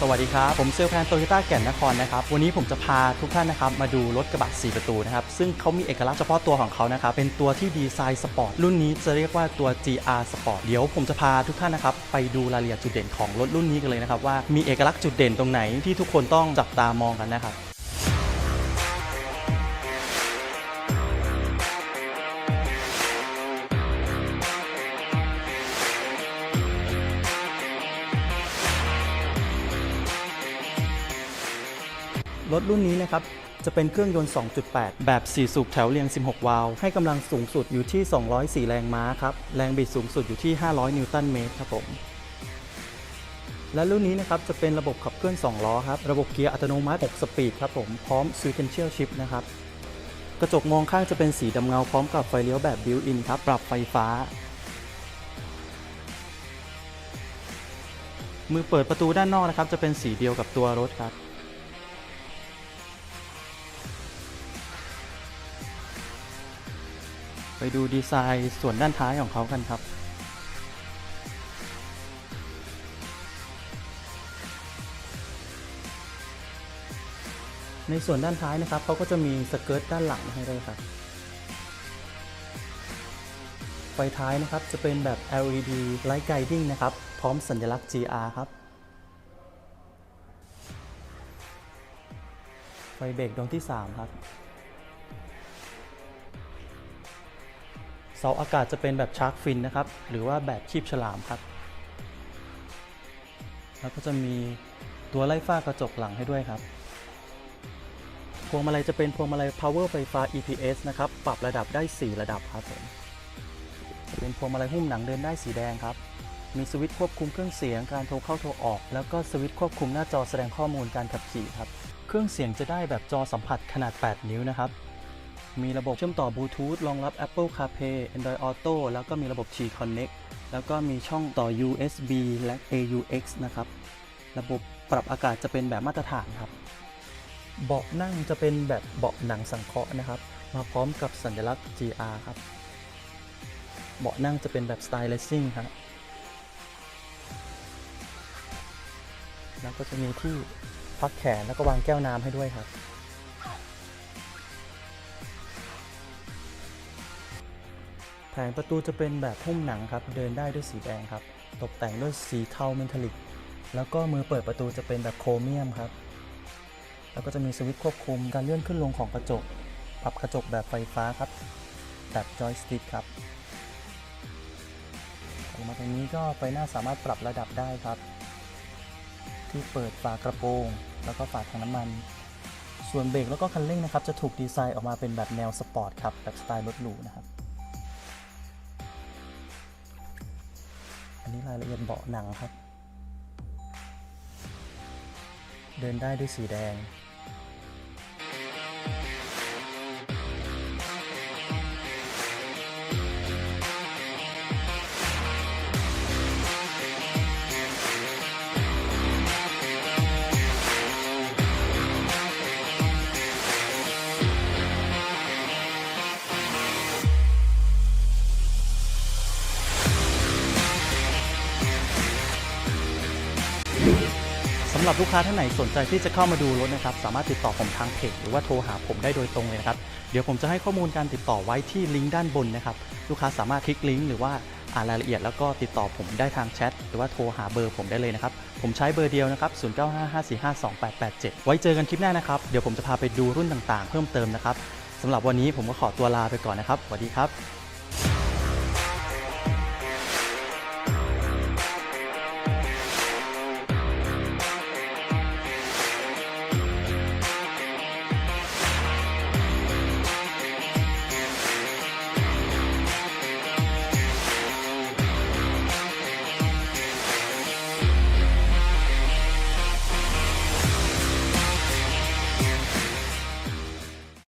สวัสดีครับ ผมเซลลแพนโตโยต้าแก่นนครนะครับ วันนี้ผมจะพาทุกท่านนะครับมาดูรถกระบะ 4 ประตูนะครับ ซึ่งเขามีเอกลักษณ์เฉพาะตัวของเขานะครับ เป็นตัวที่ดีไซน์สปอร์ต รุ่นนี้จะเรียกว่าตัว GR Sport เดี๋ยวผมจะพาทุกท่านนะครับไปดูรายละเอียดจุดเด่นของรถรุ่นนี้กันเลยนะครับว่ามีเอกลักษณ์จุดเด่นตรงไหนที่ทุกคนต้องจับตามองกันนะครับ รถรุ่นนี้นะครับจะเป็นเครื่องยนต์ 2.8 แบบ 4 สูบแถวเรียง 16 วาล์ว ให้กำลังสูงสุดอยู่ที่ 204 แรงม้าครับ แรงบิดสูงสุดอยู่ที่ 500 นิวตันเมตรครับผม และรุ่นนี้นะครับจะเป็นระบบขับเคลื่อน 2 ล้อครับ ระบบเกียร์อัตโนมัติ 6 สปีดครับผม พร้อม Sequential Shift นะครับ กระจกมองข้างจะเป็นสีดำเงาพร้อมกับไฟเลี้ยวแบบ Built-in ครับ ปรับไฟฟ้า มือเปิดประตูด้านนอกนะครับจะเป็นสีเดียวกับตัวรถครับ ดูดีไซน์ส่วนด้านท้ายของเขากันครับ ในส่วนด้านท้ายนะครับเขาก็จะมีสเกิร์ตด้านหลังให้ด้วยครับ ไฟท้ายนะครับจะเป็นแบบ LED Light Guiding นะครับ พร้อมสัญลักษณ์ GR ครับไฟเบรกดวงที่ 3 ครับ สาอากาศจะเป็นแบบชาร์กฟินนะครับ หรือว่าแบบคีบฉลามครับ แล้วก็จะมีตัวไล่ฟ้ากระจกหลังให้ด้วยครับ พวงมาลัยจะเป็นพวงมาลัย power ไฟฟ้า EPS นะครับ ปรับระดับได้ 4 ระดับครับผมเป็นพวงมาลัยหุ้มหนังเดินได้สีแดงครับ มีสวิตช์ควบคุมเครื่องเสียง การโทรเข้าโทรออก แล้วก็สวิตช์ควบคุมหน้าจอแสดงข้อมูลการขับขี่ครับ เครื่องเสียงจะได้แบบจอสัมผัสขนาด 8 นิ้วนะครับ มีระบบเชื่อมต่อบลูทูธรองรับ Apple CarPlay Android Auto แล้วก็มีระบบ T Connect แล้วก็มีช่องต่อ USB และ AUX นะครับ ระบบปรับอากาศจะเป็นแบบมาตรฐานครับ เบาะนั่งจะเป็นแบบเบาะหนังสังเคราะห์นะครับ มาพร้อมกับสัญลักษณ์ GR ครับ เบาะนั่งจะเป็นแบบสไตล์เลสซิ่งครับแล้วก็จะมีที่พักแขนแล้วก็วางแก้วน้ำให้ด้วยครับ แผงประตูจะเป็นแบบหุ้มหนังครับ เดินได้ด้วยสีแดงครับ ตกแต่งด้วยสีเทาเมทัลลิก แล้วก็มือเปิดประตูจะเป็นแบบโครเมียมครับ แล้วก็จะมีสวิตช์ควบคุมการเลื่อนขึ้นลงของกระจก ปรับกระจกแบบไฟฟ้าครับ แบบจอยสติ๊กครับออกมาตรงนี้ก็ไฟหน้าสามารถปรับระดับได้ครับ ที่เปิดฝากระโปรง แล้วก็ฝาถังน้ำมัน ส่วนเบรกแล้วก็คันเร่งนะครับ จะถูกดีไซน์ออกมาเป็นแบบแนวสปอร์ตครับ แบบสไตล์รถหรูนะครับ อันนี้รายละเอียดเบาะหนังครับ เดินได้ด้วยสีแดงำหรับลูกค้าท่านไหนสนใจที่จะเข้ามาดูรถนะครับสามารถติดต่อผมทางเพจหรือว่าโทรหาผมได้โดยตรงเลยนะครับเดี๋ยวผมจะให้ข้อมูลการติดต่อไว้ที่ลิงก์ด้านบนนะครับลูกค้าสามารถคลิกลิงก์หรือว่าอ่านรายละเอียดแล้วก็ติดต่อผมได้ทางแชทหรือว่าโทรหาเบอร์ผมได้เลยนะครับ ผมใช้เบอร์เดียวนะครับ 0955452887 ไว้เจอกันคลิปหน้านะครับ เดี๋ยวผมจะพาไปดูรุ่นต่างๆ เพิ่มเติมนะครับสำหรับวันนี้ผมก็ขอตัวลาไปก่อนนะครับ สวัสดีครับ